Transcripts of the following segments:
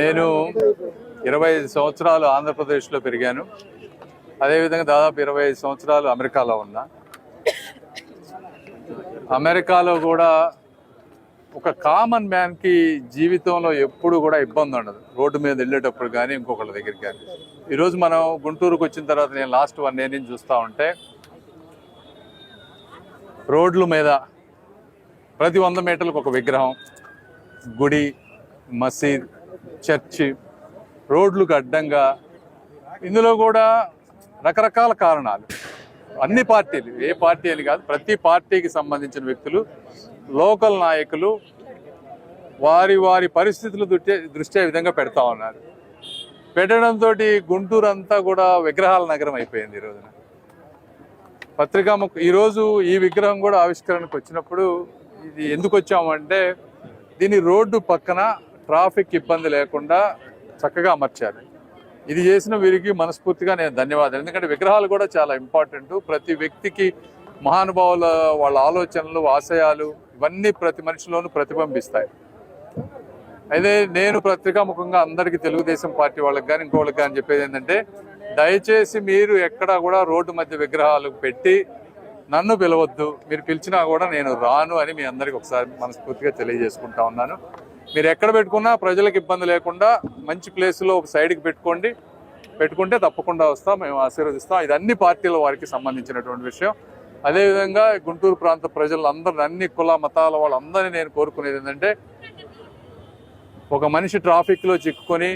నేను ఇరవై ఐదు సంవత్సరాలు ఆంధ్రప్రదేశ్లో పెరిగాను. అదేవిధంగా దాదాపు ఇరవై ఐదు సంవత్సరాలు అమెరికాలో ఉన్నా. అమెరికాలో కూడా ఒక కామన్ మ్యాన్కి జీవితంలో ఎప్పుడు కూడా ఇబ్బంది ఉండదు. రోడ్డు మీద వెళ్ళేటప్పుడు కానీ ఇంకొకళ్ళ దగ్గరికి కానీ ఈరోజు మనం గుంటూరుకు వచ్చిన తర్వాత నేను లాస్ట్ వన్ ఇయర్ నుంచి చూస్తూ ఉంటే రోడ్ల మీద ప్రతి వంద మీటర్లకు ఒక విగ్రహం గుడి మసీద్ చర్చి రోడ్లకు అడ్డంగా. ఇందులో కూడా రకరకాల కారణాలు. అన్ని పార్టీలు ఏ పార్టీ అని కాదు ప్రతి పార్టీకి సంబంధించిన వ్యక్తులు లోకల్ నాయకులు వారి వారి పరిస్థితులు దృష్ట్యా దృష్ట్యా విధంగా పెడతా ఉన్నారు. పెట్టడంతో గుంటూరు అంతా కూడా విగ్రహాల నగరం అయిపోయింది ఈ రోజున. పత్రికా ముఖ ఈరోజు ఈ విగ్రహం కూడా ఆవిష్కరణకు వచ్చినప్పుడు ఇది ఎందుకు వచ్చామంటే దీని రోడ్డు పక్కన ట్రాఫిక్ ఇబ్బంది లేకుండా చక్కగా అమర్చారు. ఇది చేసిన వీరికి మనస్ఫూర్తిగా నేను ధన్యవాదాలు. ఎందుకంటే విగ్రహాలు కూడా చాలా ఇంపార్టెంట్. ప్రతి వ్యక్తికి మహానుభావుల వాళ్ళ ఆలోచనలు ఆశయాలు ఇవన్నీ ప్రతి మనిషిలోనూ ప్రతిబింబిస్తాయి. అయితే నేను పత్రికాముఖంగా అందరికీ తెలుగుదేశం పార్టీ వాళ్ళకి కానీ ఇంకోళ్ళకి కానీ చెప్పేది ఏంటంటే దయచేసి మీరు ఎక్కడా కూడా రోడ్డు మధ్య విగ్రహాలు పెట్టి నన్ను పిలవద్దు. మీరు పిలిచినా కూడా నేను రాను అని మీ అందరికి ఒకసారి మనస్ఫూర్తిగా తెలియజేసుకుంటా ఉన్నాను. మీరు ఎక్కడ పెట్టుకున్నా ప్రజలకు ఇబ్బంది లేకుండా మంచి ప్లేస్లో ఒక సైడ్కి పెట్టుకోండి. పెట్టుకుంటే తప్పకుండా వస్తాం మేము ఆశీర్వదిస్తాం. ఇది అన్ని పార్టీల వారికి సంబంధించినటువంటి విషయం. అదేవిధంగా గుంటూరు ప్రాంత ప్రజలందరిని అన్ని కుల మతాల వాళ్ళందరినీ నేను కోరుకునేది ఏంటంటే ఒక మనిషి ట్రాఫిక్లో చిక్కుకొని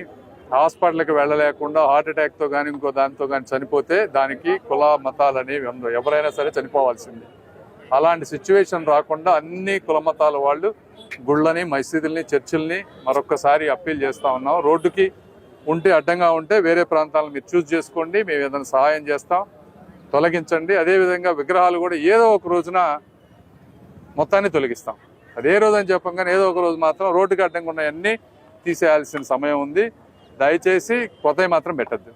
హాస్పిటల్కి వెళ్ళలేకుండా హార్ట్ అటాక్తో కానీ ఇంకో దానితో కానీ చనిపోతే దానికి కుల మతాలు అనేవి ఎవరైనా సరే చనిపోవాల్సింది. అలాంటి సిచ్యువేషన్ రాకుండా అన్ని కులమతాల వాళ్ళు గుళ్ళని మసీదుల్ని చర్చిల్ని మరొకసారి అప్పీల్ చేస్తా ఉన్నాం. రోడ్డుకి ఉంటే అడ్డంగా ఉంటే వేరే ప్రాంతాలను మీరు చూస్ చేసుకోండి. మేము ఏదైనా సహాయం చేస్తాం. తొలగించండి. అదేవిధంగా విగ్రహాలు కూడా ఏదో ఒక రోజున మొత్తాన్ని తొలగిస్తాం. అదే రోజు అని చెప్పంగానే ఏదో ఒక రోజు మాత్రం రోడ్డుకి అడ్డంగా ఉన్నవన్నీ తీసేయాల్సిన సమయం ఉంది. దయచేసి కొత్తవి మాత్రం పెట్టద్దు.